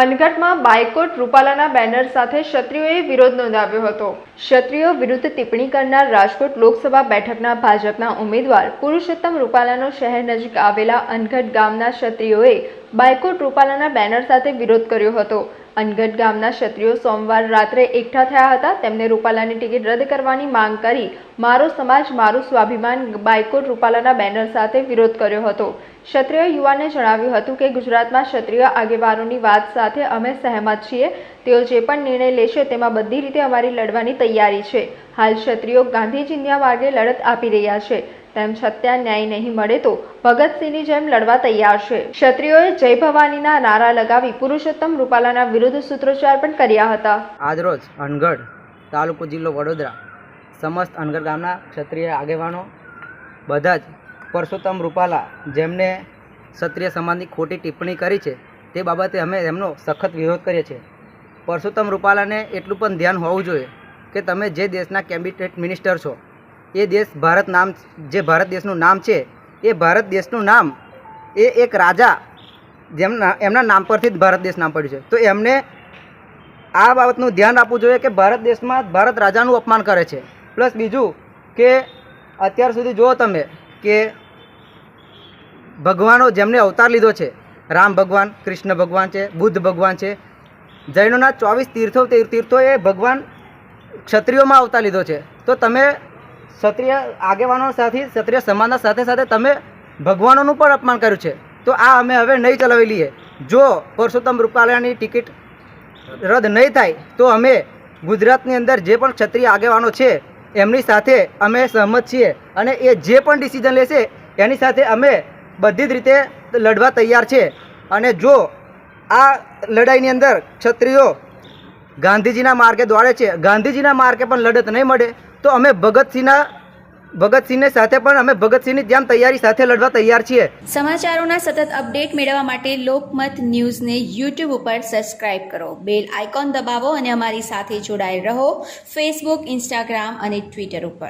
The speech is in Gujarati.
અનગઢમાં બાયકોટ રૂપાલાના બેનર સાથે ક્ષત્રિયોએ વિરોધ નોંધાવ્યો હતો. ક્ષત્રિયો વિરુદ્ધ ટિપ્પણી કરનાર રાજકોટ લોકસભા બેઠકના ભાજપના ઉમેદવાર પુરુષોત્તમ રૂપાલાનો શહેર નજીક આવેલા અનગઢ ગામના ક્ષત્રિયોએ બાયકોટ રૂપાલાના બેનર સાથે વિરોધ કર્યો હતો. અનગઢ ગામના ક્ષત્રિયો સોમવાર રાત્રે એકઠા થયા હતા. તેમને રૂપાલાની ટિકિટ રદ કરવાની માંગ કરી મારો સમાજ, મારું સ્વાભિમાન બાયકોટ રૂપાલાના બેનર સાથે વિરોધ કર્યો હતો. ક્ષત્રિય યુવાને જણાવ્યું હતું કે ગુજરાતમાં ક્ષત્રિય આગેવાનોની વાત સાથે અમે સહેમત છીએ. તેઓ જે પણ નિર્ણય લેશે તેમાં બધી રીતે અમારી લડવાની તૈયારી છે. હાલ ક્ષત્રિયો ગાંધીજીના માર્ગે લડત આપી રહ્યા છે. તેમ છતાં ન્યાય નહીં મળે તો ભગતસિંહની જેમ લડવા તૈયાર છે. ક્ષત્રિયોએ જય ભવાનીના નારા લગાવી પુરુષોત્તમ રૂપાલાના વિરુદ્ધ સૂત્રોચ્ચાર પણ કર્યા હતા. આજરોજ અનગઢ તાલુકો જિલ્લો વડોદરા, સમસ્ત અનગઢ ગામના ક્ષત્રિય આગેવાનો બધા જ પરસોત્તમ રૂપાલા જેમને ક્ષત્રિય સમાજની ખોટી ટિપ્પણી કરી છે, તે બાબતે અમે એમનો સખત વિરોધ કરીએ છીએ. પરસોત્તમ રૂપાલાને એટલું પણ ધ્યાન હોવું જોઈએ કે તમે જે દેશના કેબિનેટ મિનિસ્ટર છો, એ દેશ ભારત નામ, જે ભારત દેશનું નામ છે, એ ભારત દેશનું નામ, એ એક રાજા જેમના, એમના નામ પરથી જ ભારત દેશ નામ પડ્યું છે. તો એમને આ બાબતનું ધ્યાન આપવું જોઈએ કે ભારત દેશમાં ભારત રાજાનું અપમાન કરે છે. પ્લસ બીજું કે અત્યાર સુધી જુઓ તમે કે ભગવાનો જેમને અવતાર લીધો છે, રામ ભગવાન, કૃષ્ણ ભગવાન છે, બુદ્ધ ભગવાન છે, જૈનોના ચોવીસ તીર્થો તીર્થોએ ભગવાન ક્ષત્રિયોમાં અવતાર લીધો છે. તો તમે ક્ષત્રિય આગેવાનો સાથે, ક્ષત્રિય સમાજના સાથે સાથે તમે ભગવાનોનું પણ અપમાન કર્યું છે. તો આ અમે હવે નહીં ચલાવી લઈએ. જો પરસોત્તમ રૂપાલાની ટિકિટ રદ નહીં થાય, તો અમે ગુજરાતની અંદર જે પણ ક્ષત્રિય આગેવાનો છે એમની સાથે અમે સહમત છીએ અને એ જે પણ ડિસિઝન લેશે, એની સાથે અમે બધી જ રીતે લડવા તૈયાર છે. અને જો આ લડાઈની અંદર ક્ષત્રિયો ગાંધીજીના માર્ગે દોડે છે, ગાંધીજીના માર્ગે પણ લડત નહીં મળે, તો અમે ભગતસિંહના ભગતસિંહની સાથે પણ અમે ભગતસિંહની જેમ તૈયારી સાથે લડવા તૈયાર છીએ. સમાચારોના સતત અપડેટ મેળવવા માટે લોકમત ન્યૂઝને યુટ્યુબ ઉપર સબસ્ક્રાઇબ કરો. બેલ આઇકોન દબાવો અને અમારી સાથે જોડાયેલ રહો. ફેસબુક ઇન્સ્ટાગ્રામ અને ટ્વિટર ઉપર.